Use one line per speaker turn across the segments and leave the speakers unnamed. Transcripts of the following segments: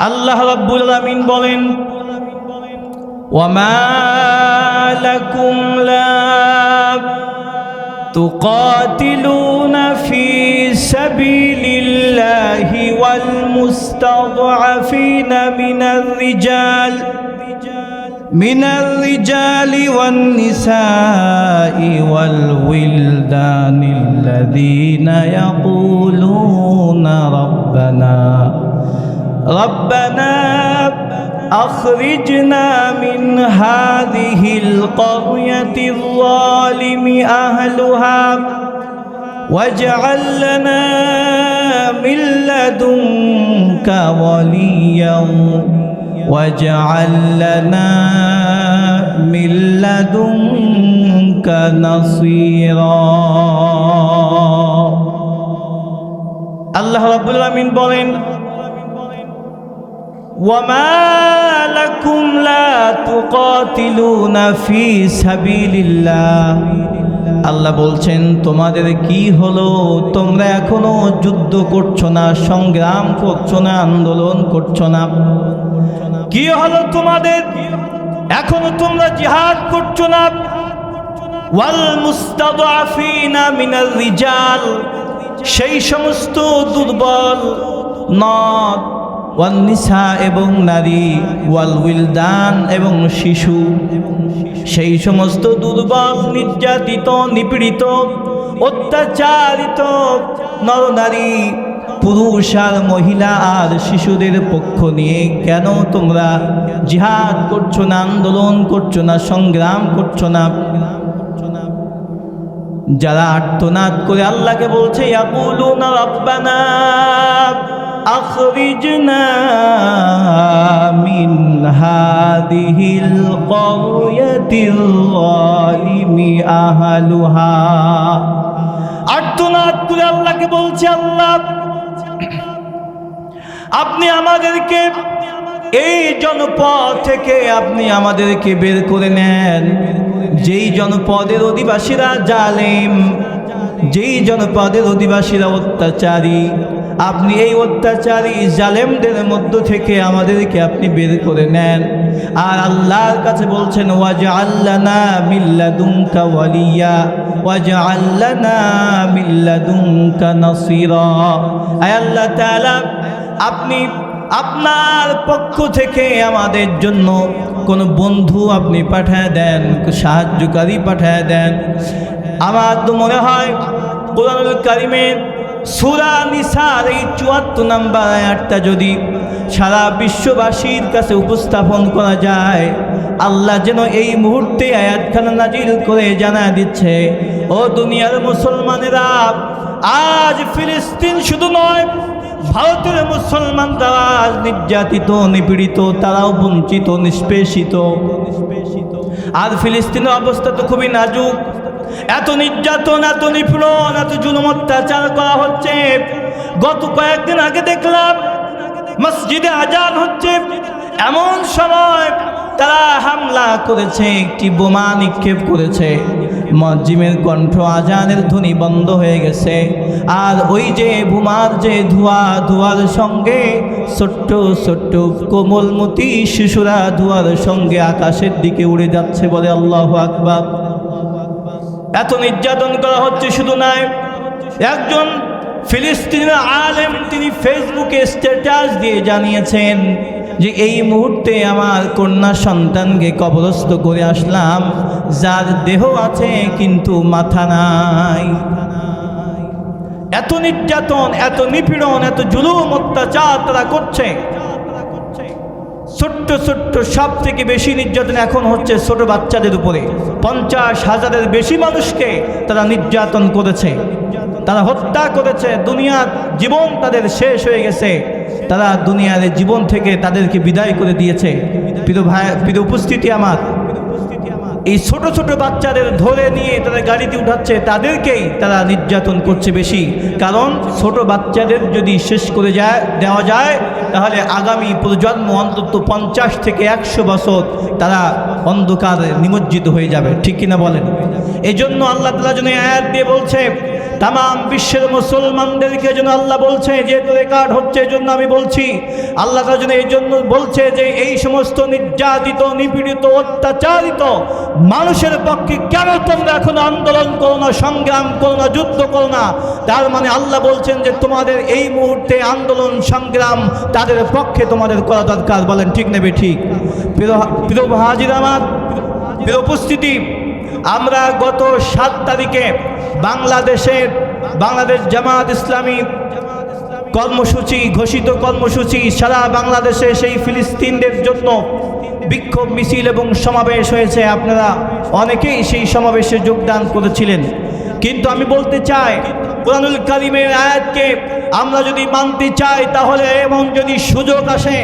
আল্লাহ রাব্বুল আলামিন বলেন ওয়ামা লাকুম লা تقاتلون في سبيل الله والمستضعفين من الرجال من الرجال والنساء والولدان الذين يقولون ربنا ربنا أخرجنا من هذه القرية الظالم أهلها واجعل لنا من لدنك وليا واجعل لنا من لدنك نصيرا الله رب العالمين বলেন وما لكم لا تقاتلون في سبيل الله আল্লাহ বলছেন তোমাদের কি হলো তোমরা এখনো যুদ্ধ করছো না সংগ্রাম করছো না আন্দোলন করছো না কি হলো তোমাদের এখনো তোমরা জিহাদ করছো না ওয়াল মুস্তাদআফিনা মিনার রিজাল সেই সমস্ত দুর্বল নদ ওয়াল নিসা এবং নারী, ওয়াল উইলদান এবং শিশু। সেই সমস্ত দুর্বল, নির্যাতিত, নিপীড়িত, অত্যাচারিত নরনারী, পুরুষ আর মহিলা আর শিশুদের পক্ষ নিয়ে কেন তোমরা জিহাদ করছ না, আন্দোলন করছ না, সংগ্রাম করছ না? যারা আর্তনাদ করে আল্লাহকে বলছে, ইয়াকুলুনা রাব্বানা। আখরিজনা মিন হাদিহিল করিয়াতিল যালিমি আহলুহা আর্তনাদ করে আল্লাহকে বলছে, আল্লাহ, আপনি আমাদেরকে এই জনপদ থেকে আপনি আমাদেরকে বের করে নেন। যেই জনপদের অধিবাসীরা জালেম, যেই জনপদের অধিবাসীরা অত্যাচারী আপনি এই অত্যাচারী জালেমদের মধ্য থেকে আমাদেরকে আপনি বের করে নেন। আর আল্লাহর কাছে বলছেন ওয়াজ আল্লানা মিল্লাদুমকা ওয়ালিয়া ওয়াজ আল্লানা মিল্লাদুমকা নসিরা। আয় আল্লাহ তাআলা, আপনি আপনার পক্ষ থেকে আমাদের জন্য কোনো বন্ধু আপনি পাঠায় দেন সাহায্যকারী পাঠায় দেন। আমার তো মনে হয়, কোরআনুল কারিমের সুরা নিসার এই চুয়াত্তর নাম্বার আয়াতটা যদি সারা বিশ্ববাসীর কাছে উপস্থাপন করা যায়, আল্লাহ যেন এই মুহূর্তে আয়াতখানা নাজিল করে জানা দিচ্ছে, ও দুনিয়ার মুসলমানেরা, আজ ফিলিস্তিন শুধু নয়, ভারতের মুসলমান তারা আজ নির্যাতিত, নিপীড়িত, তারাও বঞ্চিত, নিষ্পেষিত। আর ফিলিস্তিনের অবস্থা তো খুবই নাজুক। এত নির্যাতন, এত নিপীড়ন, এত জুলুম অত্যাচার করা হচ্ছে। গত কয়েকদিন আগে দেখলাম মসজিদে আজান হচ্ছে। এমন সময় তারা হামলা করেছে, একটি বোমা নিক্ষেপ করেছে। মসজিমের কণ্ঠ আজানের ধ্বনি বন্ধ হয়ে গেছে। আর ওই যে বোমার যে ধোয়া, ধোয়ার সঙ্গে ছোট্ট ছোট্ট কোমলমতি শিশুরা ধোয়ার সঙ্গে আকাশের দিকে উড়ে যাচ্ছে বলে আল্লাহ আকবার। এত নির্যাতন করা হচ্ছে শুধু নয়। একজন ফিলিস্তিনের আলেম তিনি ফেসবুকে স্ট্যাটাস দিয়ে জানিয়েছেন যে এই মুহূর্তে আমার কন্যা সন্তানকে কবরস্থ করে আসলাম। যার দেহ আছে কিন্তু মাথা নাই। এত নির্যাতন, এত নিপীড়ন, এত জুলুম, অত্যাচার তারা করছে। ছোট্ট ছোট্ট সব থেকে বেশি নির্যাতন এখন হচ্ছে ছোট বাচ্চাদের উপরে। পঞ্চাশ হাজারের বেশি মানুষকে তারা নির্যাতন করেছে। তারা হত্যা করেছে, দুনিয়ার জীবন তাদের শেষ হয়ে গেছে। তারা দুনিয়ার জীবন থেকে তাদেরকে বিদায় করে দিয়েছে। প্রিয় ভাই, প্রিয় উপস্থিতি আমার এই ছোট ছোট বাচ্চাদের ধরে নিয়ে তারা গাড়িতে উঠাচ্ছে, তাদেরকেই তারা নির্যাতন করছে বেশি। কারণ ছোট বাচ্চাদের যদি শেষ করে যায়, দেওয়া যায়, তাহলে আগামী প্রজন্ম অন্তত পঞ্চাশ থেকে একশো বছর তারা অন্ধকারে নিমজ্জিত হয়ে যাবে। ঠিক কিনা বলেন? এই জন্য আল্লাহ তালা যেন আয়াত দিয়ে বলছে তাম বিশ্বের মুসলমানদেরকে যেন আল্লাহ বলছে যেহেতু রেকর্ড হচ্ছে জন্য আমি বলছি, আল্লাহ তার জন্য এই জন্য বলছে যে এই সমস্ত নির্যাতিত, নিপীড়িত, অত্যাচারিত মানুষের পক্ষে কেন তোমরা এখন আন্দোলন করো না, সংগ্রাম করো না, যুদ্ধ করো না? তার মানে আল্লাহ বলছেন যে তোমাদের এই মুহূর্তে আন্দোলন, সংগ্রাম তাদের পক্ষে তোমাদের করা দরকার। বলেন, ঠিক নেবে ঠিক? প্রিয় হাজির আমার, প্রিয় উপস্থিতি আমরা গত সাত তারিখে বাংলাদেশের বাংলাদেশ জামাত ইসলামী কর্মসূচি, ঘোষিত কর্মসূচি সারা বাংলাদেশে সেই ফিলিস্তিনদের জন্য বিক্ষোভ মিছিল এবং সমাবেশ হয়েছে। আপনারা অনেকেই সেই সমাবেশে যোগদান করেছিলেন। কিন্তু আমি বলতে চাই, কোরআনুল কারিমের আয়াতকে আমরা যদি মানতে চাই, তাহলে এমন যদি সুযোগ আসে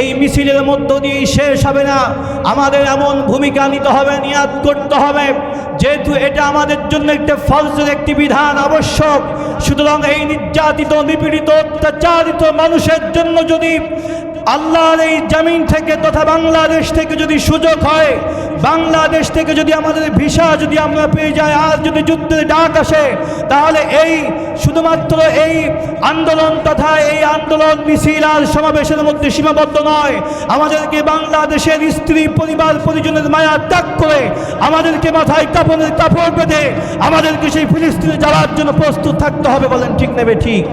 এই মিছিলের মধ্য দিয়ে শেষ হবে না। আমাদের এমন ভূমিকা নিতে হবে, নিয়াদ করতে হবে। যেহেতু এটা আমাদের জন্য একটা ফলসের একটি বিধান আবশ্যক, সুতরাং এই নির্যাতিত, নিপীড়িত, অত্যাচারিত মানুষের জন্য যদি আল্লাহর এই জামিন থেকে তথা বাংলাদেশ থেকে যদি সুযোগ হয়, বাংলাদেশ থেকে যদি আমাদের ভিসা যদি আমরা পেয়ে যাই, আর যদি যুদ্ধের ডাক আসে, তাহলে এই শুধুমাত্র এই আন্দোলন তথা এই আন্দোলন, মিছিল আর সমাবেশের মধ্যে সীমাবদ্ধ নয়। আমাদেরকে বাংলাদেশের স্ত্রী পরিবার পরিজনের মায়া ত্যাগ করে আমাদেরকে মাথায় কাপড়ের কাপড় বেঁধে আমাদেরকে সেই ফিলিস্তিনে যাওয়ার জন্য প্রস্তুত থাকতে হবে বলেন ঠিক নেবে ঠিক!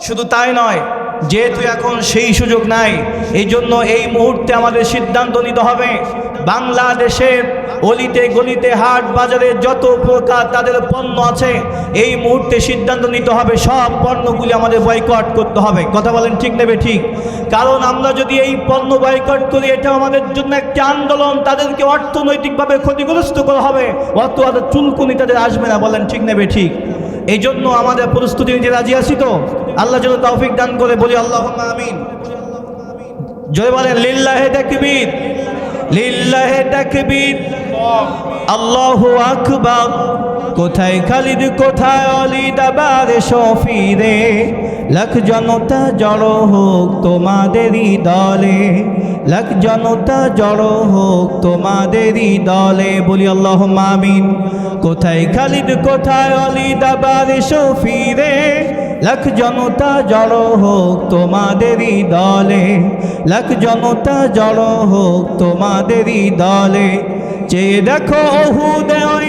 শুধু তাই নয় যেহেতু এখন সেই সুযোগ নাই এই জন্য এই মুহূর্তে আমাদের সিদ্ধান্ত নিতে হবে বাংলাদেশের অলিতে গলিতে হাট বাজারে যত প্রকার তাদের পণ্য আছে, এই মুহূর্তে সিদ্ধান্ত নিতে হবে, সব পণ্যগুলি আমাদের বয়কট করতে হবে। কথা বলেন ঠিক নেবে ঠিক? কারণ আমরা যদি এই পণ্য বয়কট করি, এটা আমাদের জন্য একটি আন্দোলন, তাদেরকে অর্থনৈতিকভাবে ক্ষতিগ্রস্ত করা হবে। অত অত চুলকুনি তাদের আসবে না, বলেন ঠিক নেবে ঠিক? এই জন্য আমাদের প্রস্তুতি নিতে রাজি আছি তো? আল্লাহ যেন তৌফিক দান করে, বলি আল্লাহ আমিন। জয় বলেন, লিল্লাহে তাকবীর। লিল্লাহে তাকবীর। আল্লাহু আকবার। কোথায় খালিদ, কোথায় অলিদ, আবার শফিরে লাখ জনতা জড়ো হোক তোমাদেরই দলে, লাখ জনতা জড়ো হোক তোমাদেরই দলে। বলি আল্লাহ মামিন কোথায় খালিদ, কোথায় অলিদ, আবার শফিরে লাখ জনতা জড়ো হোক তোমাদেরই দলে, লাখ জনতা জড়ো হোক তোমাদেরই দলে। চেয়ে দেখো ওহুদে ওই,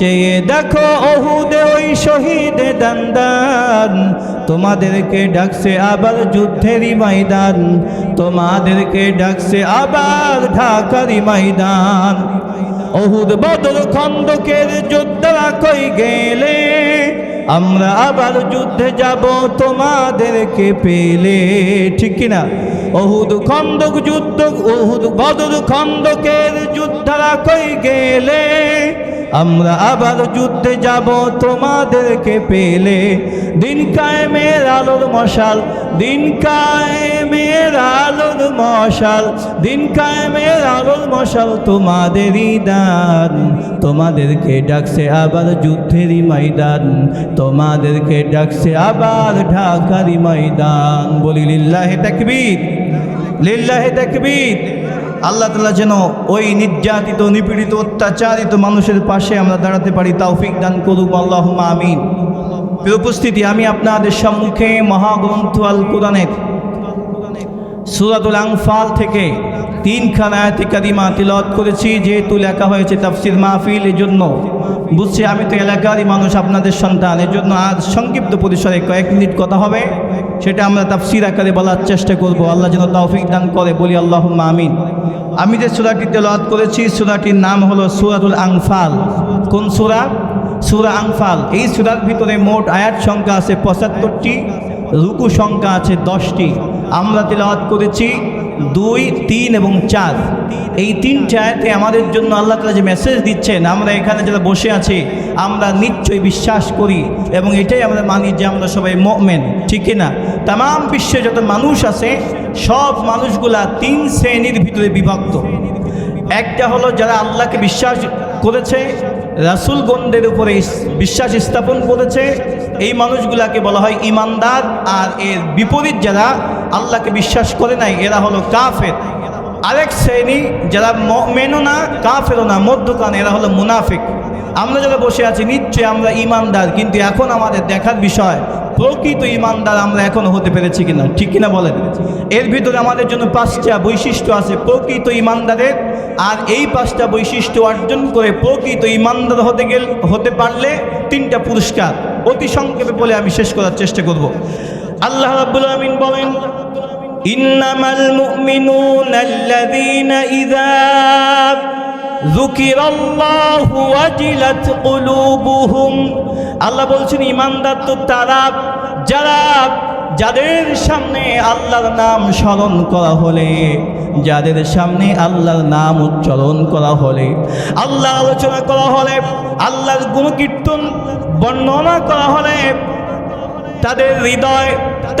চেয়ে দেখো ওহুদে ওই শহীদ দান্দান। তোমাদেরকে ডাকছে আবার যুদ্ধেরই ময়দান, তোমাদেরকে ডাকছে আবার ঢাকারই ময়দান। অহুদ বদর খন্দকের যোদ্ধারা কই গেলে আমরা আবার যুদ্ধে যাব, তোমাদেরকে পেলে। ঠিক কিনা? অহুদ খন্দক যুদ্ধ, অহুদ বদর খন্দকের যুদ্ধরা কই গেলে? আমরা আবার যুদ্ধে যাব, তোমাদেরকে পেলে। দিন কায়েমের আলোর মশাল, দিন কায়েমের আলোর মশাল, দিন কায়েমের আলোর মশাল তোমাদেরই দান। তোমাদেরকে ডাকছে আবার যুদ্ধেরই ময়দান, তোমাদেরকে ডাকছে আবার ঢাকারই ময়দান। বলি, লিল্লাহে তাকবীর লিল্লাহে তাকবীর। আল্লাহ তালা যেন ওই নির্যাতিত, নিপীড়িত, অত্যাচারিত মানুষের পাশে আমরা দাঁড়াতে পারি, তৌফিক দান করুক আল্লাহ আমিন। উপস্থিতি, আমি আপনাদের সম্মুখে মহাগ্রন্থ আল কোরআনের সুরাতুল আংফাল থেকে তিনখানা আয়াতি কাদিমা তিলত করেছি, যেহেতু লেখা হয়েছে তাফসির মাহফিল এই জন্য বুঝছি আমি তো এলাকারই মানুষ, আপনাদের সন্তান। এর জন্য আজ সংক্ষিপ্ত পরিসরে কয়েক মিনিট কথা হবে। সেটা আমরা তাফসির আকারে বলার চেষ্টা করব। আল্লাহ যেন তৌফিক দান করে। বলি আল্লাহ আমিন। আমি যে সুরাটি তেলাওয়াত করেছি, সুরাটির নাম হলো সুরাতুল আংফাল কোন সুরা? সুরা আংফাল এই সুরার ভিতরে মোট আয়াত সংখ্যা আছে পঁচাত্তরটি, রুকু সংখ্যা আছে দশটি। আমরা তেলাওয়াত করেছি দুই, তিন এবং চার। এই তিনটে আয়াতে আমাদের জন্য আল্লাহ তালা যে মেসেজ দিচ্ছেন, আমরা এখানে যারা বসে আছি, আমরা নিশ্চয়ই বিশ্বাস করি এবং এটাই আমরা মানি যে আমরা সবাই মোমেন, ঠিক না তাম বিশ্বে যত মানুষ আছে, সব মানুষগুলা তিন শ্রেণির ভিতরে বিভক্ত। একটা হলো যারা আল্লাহকে বিশ্বাস করেছে রাসুলগণদের উপরে বিশ্বাস স্থাপন করেছে, এই মানুষগুলাকে বলা হয় ইমানদার, আর এর বিপরীত যারা আল্লাহকে বিশ্বাস করে নাই, এরা হলো কাফের। আরেক শ্রেণি, যারা মেনও না, কাফেরও না মধ্যকান এরা হলো মুনাফিক। আমরা যারা বসে আছি, নিশ্চয়ই আমরা ইমানদার কিন্তু এখন আমাদের দেখার বিষয়, প্রকৃত ইমানদার আমরা এখনও হতে পেরেছি কিনা, ঠিক কিনা বলেন? এর ভিতরে আমাদের জন্য পাঁচটা বৈশিষ্ট্য আছে প্রকৃত ইমানদারের আর এই পাঁচটা বৈশিষ্ট্য অর্জন করে প্রকৃত ইমানদার হতে গেল, হতে পারলে তিনটা পুরস্কার। অতি সংক্ষেপে বলে আমি শেষ করার চেষ্টা করব। আল্লাহ রাব্বুল আমিন বলেন ইন্নামাল মুমিনুনা আল্লাযীনা ইযা যুকিরাল্লাহু ওয়াজিলাত কুলুবুহুম। আল্লাহ বলছেন, ইমানদার তো তারা, যারা যাদের সামনে আল্লাহর নাম স্মরণ করা হলে, যাদের সামনে আল্লাহর নাম উচ্চারণ করা হলে আল্লাহ আলোচনা করা হলে, আল্লাহর গুণকীর্তন বর্ণনা করা হলে, তাদের হৃদয়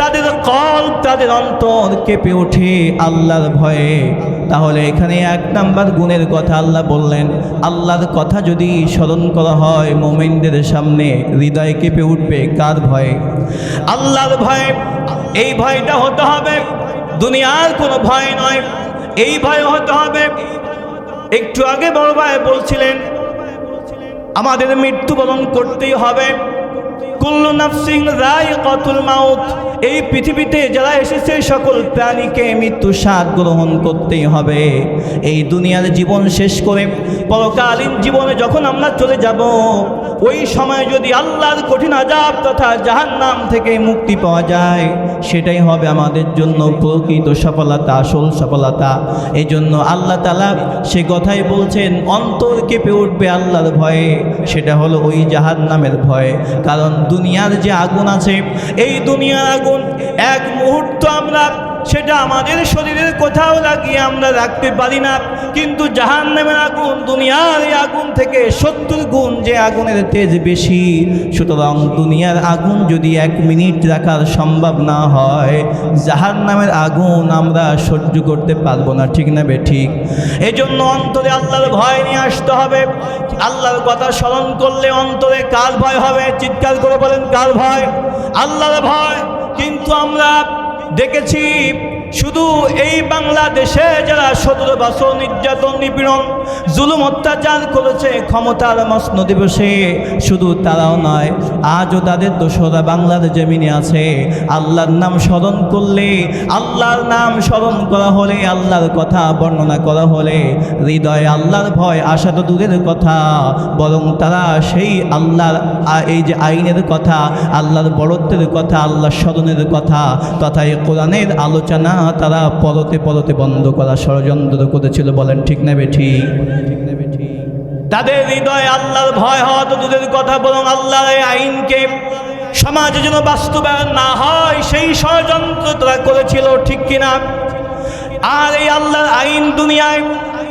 তাদের কল, তাদের অন্তর কেঁপে ওঠে আল্লাহর ভয়ে। তাহলে এখানে এক নাম্বার গুণের কথা আল্লাহ বললেন, আল্লাহর কথা যদি স্মরণ করা হয় মোমেনদের সামনে, হৃদয় কেঁপে উঠবে কার ভয়ে? আল্লাহর ভয়ে, এই ভয়টা হতে হবে দুনিয়ার কোনো ভয় নয়। এই ভয় হতে হবে। একটু আগে বড় ভাই বলছিলেন, আমাদের মৃত্যুবরণ করতেই হবে। কুল্লু নাফসিং রায় কতুল মাউত। এই পৃথিবীতে যারা এসেছে, সকল প্রাণীকে মৃত্যু স্বাদ গ্রহণ করতেই হবে। এই দুনিয়ার জীবন শেষ করে পরকালীন জীবনে যখন আমরা চলে যাব, ওই সময় যদি আল্লাহর কঠিন আজাব তথা জাহান্নাম থেকে মুক্তি পাওয়া যায় সেটাই হবে আমাদের জন্য প্রকৃত সফলতা, আসল সফলতা। এই জন্য আল্লাহ তালা সে কথাই বলছেন, অন্তর কেঁপে উঠবে আল্লাহর ভয়ে, সেটা হলো ওই জাহাজ নামের ভয়ে। কারণ দুনিয়ার যে আগুন আছে, এই দুনিয়ার আগুন এক মুহূর্ত আমরা সেটা আমাদের শরীরের কোথাও লাগিয়ে আমরা রাখতে পারি না। কিন্তু জাহান নামের আগুন, দুনিয়ার এই আগুন থেকে সত্তর গুণ যে আগুনের তেজ বেশি। সুতরাং দুনিয়ার আগুন যদি এক মিনিট রাখার সম্ভব না হয় জাহান নামের আগুন আমরা সহ্য করতে পারব না, ঠিক না ঠিক? এই জন্য অন্তরে আল্লাহর ভয় নিয়ে আসতে হবে। আল্লাহর কথা স্মরণ করলে অন্তরে কার ভয় হবে? চিৎকার করে বলেন, কার ভয়? আল্লাহর ভয়। কিন্তু আমরা দেখেছি শুধু এই বাংলাদেশে যারা সতেরো বছর নির্যাতন নিপীড়ন, জুলুম অত্যাচার করেছে ক্ষমতার মস্ন দিবসে শুধু তারাও নয়, আজও তাদের দোষরা বাংলার জমিনে আছে। আল্লাহর নাম স্মরণ করলে, আল্লাহর নাম স্মরণ করা হলে, আল্লাহর কথা বর্ণনা করা হলে, হৃদয়ে আল্লাহর ভয় আসা তো দূরের কথা, বরং তারা সেই আল্লাহর এই যে আইনের কথা, আল্লাহর বড়ত্বের কথা, আল্লাহর স্মরণের কথা তথা এই কোরআনের আলোচনা তারা পরতে পরতে বন্ধ করা ষড়যন্ত্র করেছিল, বলেন, ঠিক নেবে ঠিক তাদের হৃদয়ে আল্লাহর ভয় হওয়া তো দূরের কথা, বরং আল্লাহর আইনকে সমাজে যেন বাস্তবায়ন না হয়, সেই ষড়যন্ত্র তারা করেছিল, ঠিক কিনা? আর এই আল্লাহর আইন দুনিয়ায়,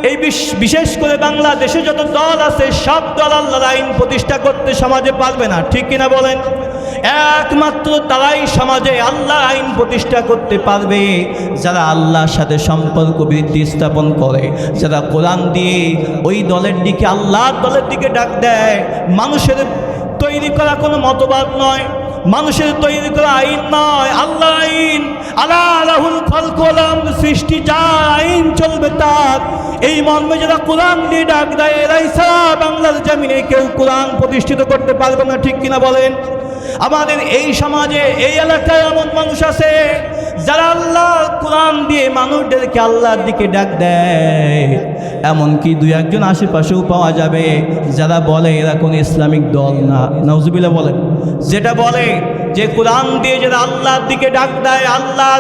এই বিশ- বিশেষ করে বাংলাদেশে যত দল আছে, সব দল আল্লাহর আইন প্রতিষ্ঠা করতে সমাজে পারবে না, ঠিক কিনা বলেন? একমাত্র তারাই সমাজে আল্লাহ আইন প্রতিষ্ঠা করতে পারবে। যারা আল্লাহর সাথে সম্পর্ক বৃদ্ধি স্থাপন করে, যারা কোরআন দিয়ে ওই দলের দিকে, আল্লাহর দলের দিকে ডাক দেয়, মানুষের তৈরি করা কোনো মতবাদ নয়, মানুষের তৈরি করা আইন নয় আল্লাহ আইন আল্লাহ রাহুল ফলকলাম সৃষ্টি, যা আইন চলবে তার। এই মর্মে যারা কোরআন দিয়ে ডাক দেয়, এরাই সারা বাংলার জমিনে কেউ কোরআন প্রতিষ্ঠিত করতে পারবে না, ঠিক কিনা বলেন? আমাদের এই সমাজে, এই এলাকায় এমন মানুষ আছে যারা আল্লাহ কোরআন দিয়ে মানুষদেরকে আল্লাহর দিকে ডাক দেয়। এমনকি দুই একজন আশেপাশেও পাওয়া যাবে যারা বলে এরা কোনো ইসলামিক দল না। নজবিলা বলে যেটা বলে যে কোরআন দিয়ে যারা আল্লাহর দিকে ডাক দেয় আল্লাহ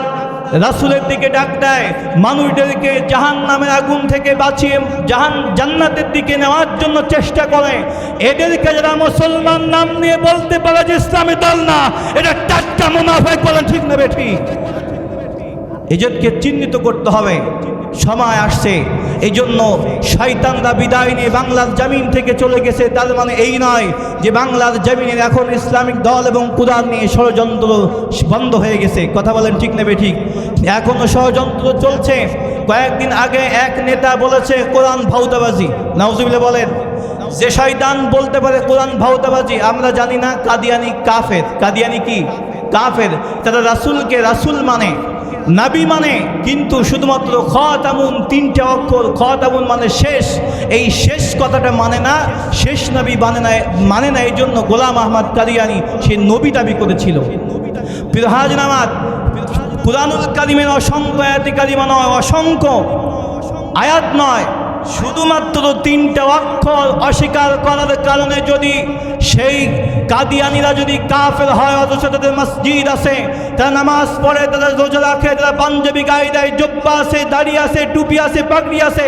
রাসুলের দিকে ডাক দেয়, মানুষদেরকে জাহান নামের আগুন থেকে বাঁচিয়ে জাহান, জান্নাতের দিকে নেওয়ার জন্য চেষ্টা করে। এদেরকে যারা মুসলমান নাম নিয়ে বলতে পারে যে ইসলামী দল না এটা টাটকা মুনাফায় বলেন ঠিক নেবে ঠিক। এজতকে চিহ্নিত করতে হবে। সময় আসছে। এই জন্য শয়তানরা বিদায় নিয়ে বাংলার জমিন থেকে চলে গেছে। তার মানে এই নয় যে বাংলার জমিনের এখন ইসলামিক দল এবং কুরআন নিয়ে ষড়যন্ত্র বন্ধ হয়ে গেছে। কথা বলেন ঠিক নেবে ঠিক এখনও ষড়যন্ত্র চলছে। কয়েকদিন আগে এক নেতা বলেছে, কোরআন ভাউতাবাজি নাউজুবিল্লাহ বলেন, যে শয়তান বলতে পারে কোরআন ভাউতাবাজি আমরা জানি না কাদিয়ানি কাফের। কাদিয়ানি কি? কাফের। তারা রাসুলকে রাসুল মানে। নাবি মানে কিন্তু শুধুমাত্র খতামুন তিনটে অক্ষর খতামুন মানে শেষ। এই শেষ কথাটা মানে না, শেষ নবী মানে না মানে না এই জন্য গোলাম আহমদ কাদিয়ানি সে নবী দাবি করেছিল। ফিরহাজ নামাজ কুরআনুল কারিমের অসংখ্য আয়াতি কারিমা নয়, অসংখ্য আয়াত নয়। শুধুমাত্র তিনটা অক্ষর অস্বীকার করার কারণে যদি সেই কাদিয়ানিরা যদি কাফের হয়, অথচ তাদের মসজিদ আছে, তারা নামাজ পড়ে তারা রোজা রাখে, তারা পাঞ্জাবি গায়ে দেয়, জব্বা আছে, দাড়ি আছে, টুপি আছে, পাগড়ি আছে,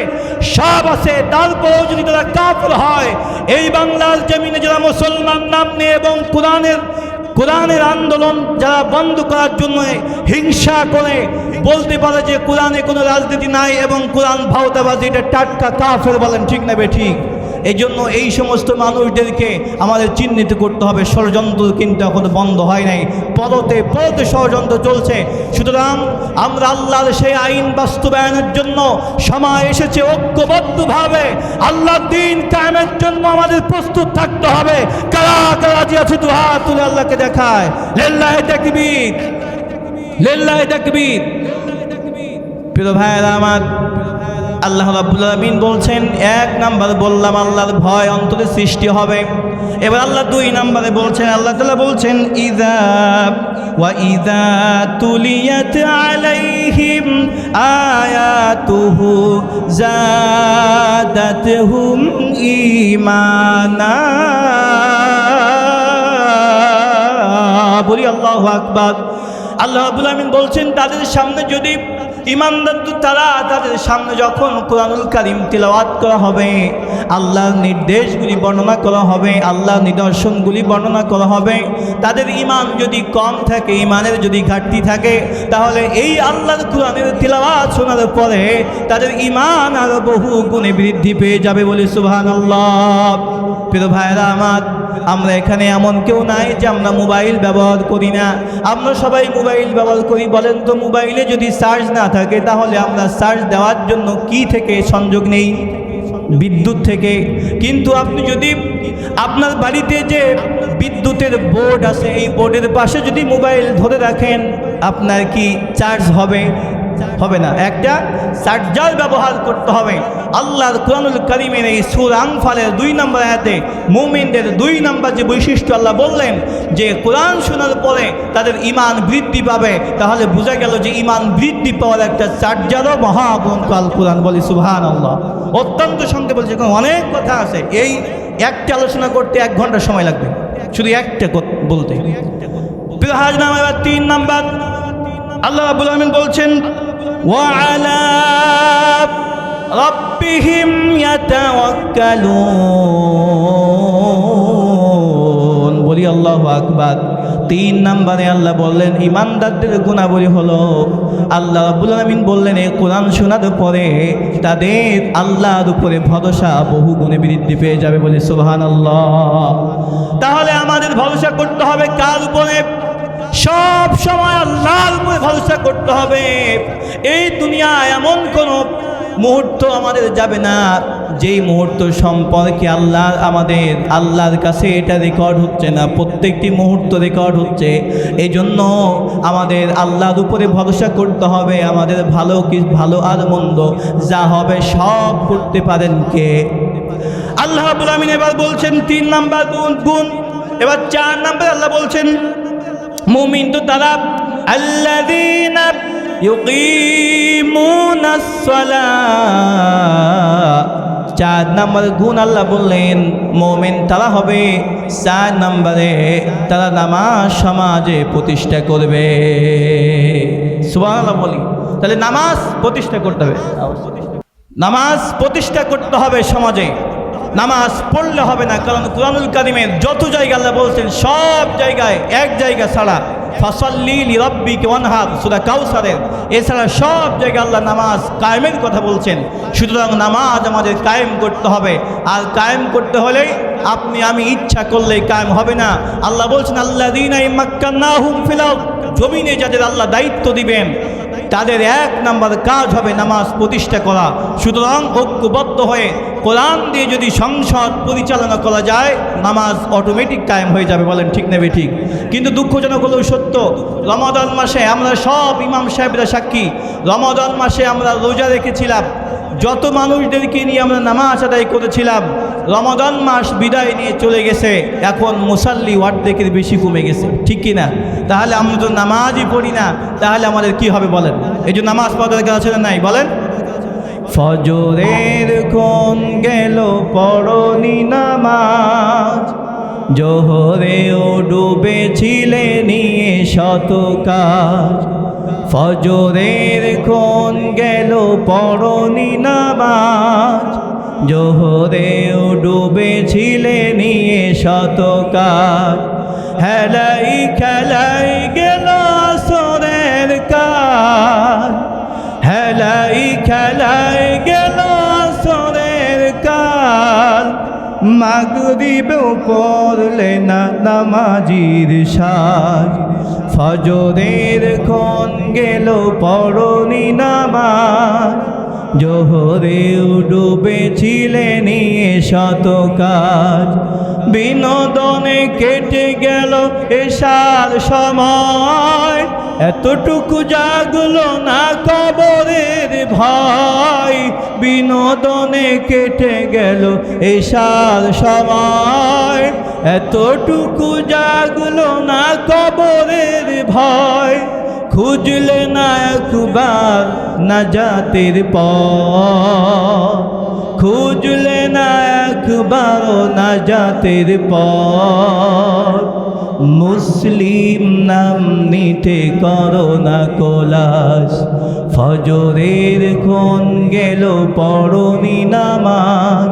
সব আছে। তারপরেও যদি তারা কাফের হয়, এই বাংলার জমিনে যারা মুসলমান নাম নিয়ে এবং কোরআনের কোরআনের আন্দোলন যারা বন্ধ করার জন্য হিংসা করে, বলতে পারে যে কোরআনে কোনো রাজনীতি নাই এবং কোরআন ভাওতাবাজি, এটা টাটকা কাফের বলেন, ঠিক নেবে ঠিক? এই জন্য এই সমস্ত মানুষদেরকে আমাদের চিহ্নিত করতে হবে। ষড়যন্ত্র কিন্তু এখন বন্ধ হয় নাই। পদতে পদতে ষড়যন্ত্র চলছে। সুতরাং আমরা আল্লাহর সেই আইন বাস্তবায়নের জন্য সময় এসেছে ঐক্যবদ্ধভাবে। আল্লাহর দিন কায়েমের জন্য আমাদের প্রস্তুত থাকতে হবে। কারা কারা যে আছে দু হাত তুলে আল্লাহকে দেখায়। লেল্লাহ তাকবীর। লেল্লাহ তাকবীর। প্রিয় ভাইয়েরা আমার আল্লাহ আলামিন বলছেন, এক নাম্বার বললাম, আল্লাহর ভয় অন্তরে সৃষ্টি হবে। এবার আল্লাহ দুই নাম্বারে বলছেন, আল্লাহ তালা বলছেন ইযা ওয়া ঈমানা। বলি আল্লাহু রাব্বুল বলছেন, তাদের সামনে যদি ইমানদার তারা, তাদের সামনে যখন কোরআনুল কারিম তিলাওয়াত করা হবে, আল্লাহর নির্দেশগুলি বর্ণনা করা হবে, আল্লাহর নিদর্শনগুলি বর্ণনা করা হবে, তাদের ইমান যদি কম থাকে ইমানের যদি ঘাটতি থাকে, তাহলে এই আল্লাহর কোরআনের তিলাওয়াত শোনার পরে তাদের ইমান আরও বহু গুণে বৃদ্ধি পেয়ে যাবে বলে সুবহান আল্লাহ প্রিয় ভাইরা আমার আমরা এখানে এমন কেউ নাই যে আমরা মোবাইল ব্যবহার করি না। আমরা সবাই মোবাইল ব্যবহার করি, বলেন তো মোবাইলে যদি চার্জ না থাকে, তাহলে আমরা চার্জ দেওয়ার জন্য কি থেকে সংযোগ নেই? বিদ্যুৎ থেকে। কিন্তু আপনি যদি আপনার বাড়িতে যে বিদ্যুতের বোর্ড আছে, এই বোর্ডের পাশে যদি মোবাইল ধরে রাখেন, আপনার কি চার্জ হবে? হবে না। একটা চার্জার ব্যবহার করতে হবে। আল্লাহর কোরআনুল করিমের এই সুর আংফালের দুই নম্বর আয়াতে মুমিনদের দুই নম্বর যে বৈশিষ্ট্য আল্লাহ বললেন, যে কোরআন শোনার পরে তাদের ইমান বৃদ্ধি পাবে। তাহলে বোঝা গেল যে ইমান বৃদ্ধি পাওয়ার একটা চার্জারও মহাগ্রন্থ আল কোরআন বলি সুবহান আল্লাহ অত্যন্ত সঙ্গে বলছে অনেক কথা আছে। এই একটা আলোচনা করতে এক ঘণ্টা সময় লাগবে। শুধু একটা বলতে। প্রিয় হাজ নাম এবার তিন নাম্বার। আল্লাহ রাব্বুল আলামিন বলছেন ওয়ালা রাব্বিহিম ইয়াতাওয়াক্কালুন বলি আল্লাহু আকবার। তিন নম্বরে আল্লাহ বললেন, ইমানদারদের গুণাবলী হলো, আল্লাহ রাব্বুল আলামিন বললেন এই কোরআন শোনার পরে তাদের আল্লাহর উপরে ভরসা বহু গুণে বৃদ্ধি পেয়ে যাবে বলে সুবহানাল্লাহ। তাহলে আমাদের ভরসা করতে হবে কার উপরে? সব সময় আল্লাহর উপরে ভরসা করতে হবে। এই দুনিয়ায় এমন কোনো মুহূর্ত আমাদের যাবে না, যেই মুহূর্ত সম্পর্কে আল্লাহ আমাদের, আল্লাহর কাছে এটা রেকর্ড হচ্ছে না, প্রত্যেকটি মুহূর্ত রেকর্ড হচ্ছে। এই জন্য আমাদের আল্লাহর উপরে ভরসা করতে হবে, আমাদের ভালো কি, ভালো আর মন্দ, যা হবে সব করতে পারেন কে? আল্লাহ রাব্বুল আমিন এবার বলছেন তিন নাম্বার গুণ গুণ। এবার চার নাম্বার আল্লাহ বলছেন মুমিন তো তারা ইউকিমুনাস সালাহ চার নম্বর গুণ আল্লাহ বললেন, মোমেন তারা হবে চার নম্বরে তারা নামাজ সমাজে প্রতিষ্ঠা করবে। সুবহানাল্লাহ বলি। তাহলে নামাজ প্রতিষ্ঠা করতে হবে। নামাজ প্রতিষ্ঠা করতে হবে সমাজে। নামাজ পড়লে হবে না, কারণ কোরআনুল কারিমের যত জায়গা আল্লাহ বলছেন, সব জায়গায় এক জায়গা ছাড়া ফসল্লি রব্বিকে ওয়ানহার, সুরা কাউসারের। এছাড়া সব জায়গায় আল্লাহ নামাজ কায়েমের কথা বলছেন। সুতরাং নামাজ আমাদের কায়েম করতে হবে। আর কায়েম করতে হলে আপনি, আমি ইচ্ছা করলেই কায়েম হবে না। আল্লাহ বলছেন আল্লাহ দিন জমিনে যাদের আল্লাহ দায়িত্ব দিবেন তাদের এক নাম্বার কাজ হবে নামাজ প্রতিষ্ঠা করা। সুতরাং ঐক্যবদ্ধ হয়ে কোরআন দিয়ে যদি সংসদ পরিচালনা করা যায়, নামাজ অটোমেটিক কায়েম হয়ে যাবে বলেন ঠিক নেবে ঠিক কিন্তু দুঃখজনক হলেও সত্য, রমাদান মাসে আমরা সব ইমাম সাহেবরা সাক্ষী। রমাদান মাসে আমরা রোজা রেখেছিলাম। যত মানুষদেরকে নিয়ে আমরা নামাজ আদায় করেছিলাম রমাদান মাস বিদায় নিয়ে চলে গেছে। এখন মুসাল্লি অর্ধেকের বেশি কমে গেছে। ঠিক কি না? তাহলে আমরা তো নামাজই পড়ি না। তাহলে আমাদের কি হবে বলেন? এই যে নামাজ পড়ার কাছে নাই? বলেন। ফজরের কোন গেল, পড়নি নামাজ। জোহরেও ডুবেছিলে নিয়ে শত কাজ। ফজরের কোন গেল, পড়নি নামাজ। জোহরেও ডুবেছিলে নিয়ে শত কাজ হেলাই খেলাই গেল আসরের কার হেলাই খেলাই গেল আসরের কাল। মাগরিবেও পড়লে না নামাজির সাজ। ফজরের ক্ষণ গেল পড়নি নামাজ। জোহরেও নিয়ে শত কাজ। বিনোদনে কেটে গেল এসার সময়। এতটুকু জাগলো না কবরের ভয়। বিনোদনে কেটে গেল এসার সময়। এতটুকু জাগলো না কবরের ভয়। খুঁজলে না একবার না জাতের পর খুঁজলে না একবার না জাতের পর মুসলিম নাম নিতে করো না কোলাস। ফজরের কোন গেল, পড়নি নামাজ।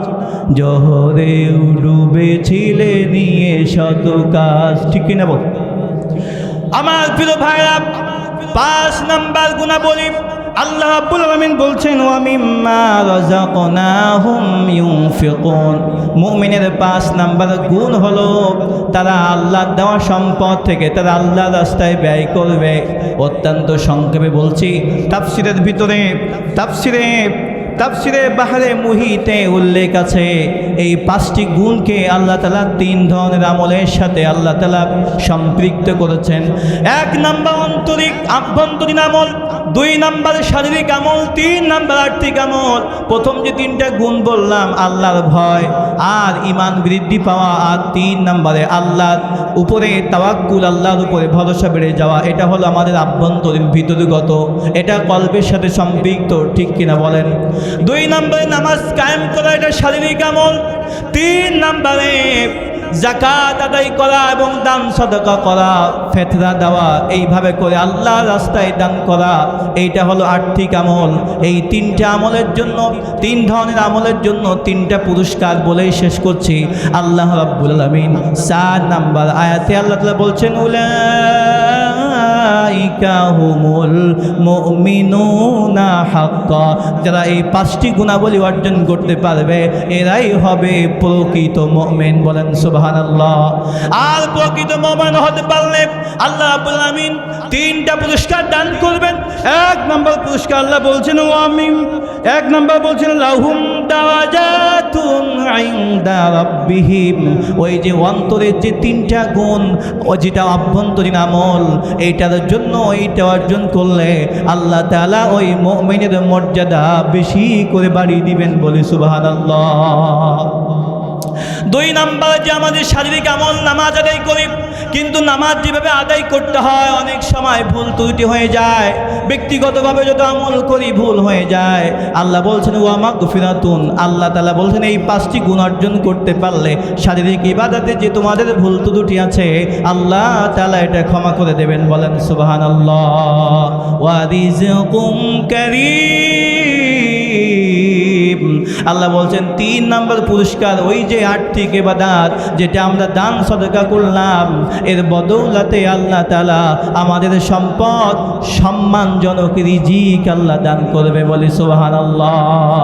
জহরে ডুবেছিলে নিয়ে শত কাজ ঠিক কিনা বল? আমার প্রিয় ভাইরা, পাঁচ নাম্বার গুণা বলি আল্লাহ রাব্বুল আলামিন বলছেন মুমিনের পাঁচ নাম্বার গুণ হলো, তারা আল্লাহ দেওয়া সম্পদ থেকে তারা আল্লাহর রাস্তায় ব্যয় করবে। অত্যন্ত সংক্ষেপে বলছি, তাফসিরের ভিতরে, তাফসিরে তাফসিরে বাহারে মুহিতে উল্লেখ আছে, এই পাঁচটি গুণকে আল্লাহ তালা তিন ধরনের আমলের সাথে আল্লাহ তালা সম্পৃক্ত করেছেন। এক নাম্বার আন্তরিক আভ্যন্তরীণ আমল দুই নাম্বার শারীরিক আমল, তিন নাম্বার আর্থিক আমল। প্রথম যে তিনটা গুণ বললাম, আল্লাহর ভয় আর ইমান বৃদ্ধি পাওয়া আর তিন নাম্বারে আল্লাহর উপরে তাওয়াক্কুল, আল্লাহর উপরে ভরসা বেড়ে যাওয়া। এটা হলো আমাদের আভ্যন্তরীণ ভিতরগত। এটা কল্পের সাথে সম্পৃক্ত, ঠিক কিনা বলেন? দুই নম্বরে নামাজ কায়েম করা, এটা শারীরিক আমল। তিন নম্বরে জাকাত আদায় করা এবং দান সদকা করা ফেতরা দেওয়া, এইভাবে করে আল্লাহ রাস্তায় দান করা, এইটা হলো আর্থিক আমল। এই তিনটা আমলের জন্য, তিন ধরনের আমলের জন্য তিনটা পুরস্কার বলেই শেষ করছি। আল্লাহ রাব্বুল আলামিন চার নাম্বার আয়াতে আল্লাহ বলছেন, উলাইকা যারা এই পাঁচটি গুণাবলী অর্জন করতে পারবে, এরাই হবে প্রকৃত মুমিন বলেন সুবহানাল্লাহ। আর প্রকৃত মুমিন হতে পারলে আল্লাহ আলামিন তিনটা পুরস্কার দান করবেন। এক নম্বর পুরস্কার আল্লাহ বলছেন আমিন এক নম্বর বলছেন, লাহুম। রাব্বিহিম। ওই যে অন্তরের যে তিনটা গুণ, ও যেটা অভ্যন্তরীণ আমল, এইটার জন্য এইটা অর্জন করলে আল্লাহ তাআলা ওই মুমিনের মর্যাদা বেশি করে বাড়িয়ে দিবেন বলে সুবহানাল্লাহ। দুই নাম্বার যে আমাদের শারীরিক আমল, নামাজ আদায় করি। কিন্তু নামাজ যেভাবে আদায় করতে হয়, অনেক সময় ভুল ত্রুটি হয়ে যায়। ব্যক্তিগতভাবে যদি আমল করি, ভুল হয়ে যায়। আল্লাহ বলছেন ও আমা গুফিরাতুন আল্লাহ তালা বলছেন, এই পাঁচটি গুণ অর্জন করতে পারলে শারীরিক ইবাদাতে যে তোমাদের ভুল ত্রুটি আছে, আল্লাহ তালা এটা ক্ষমা করে দেবেন। বলেন সুবাহান আল্লাহ ওয়ারিজকুম আল্লাহ বলছেন, তিন নাম্বার পুরস্কার, ওই যে আর্থিক এবাদাত, যেটা আমরা দান সদকা করলাম, এর বদৌলাতে আল্লাহ তালা আমাদের সম্পদ সম্মানজনক রিজিক আল্লাহ দান করবে বলে সোহান আল্লাহ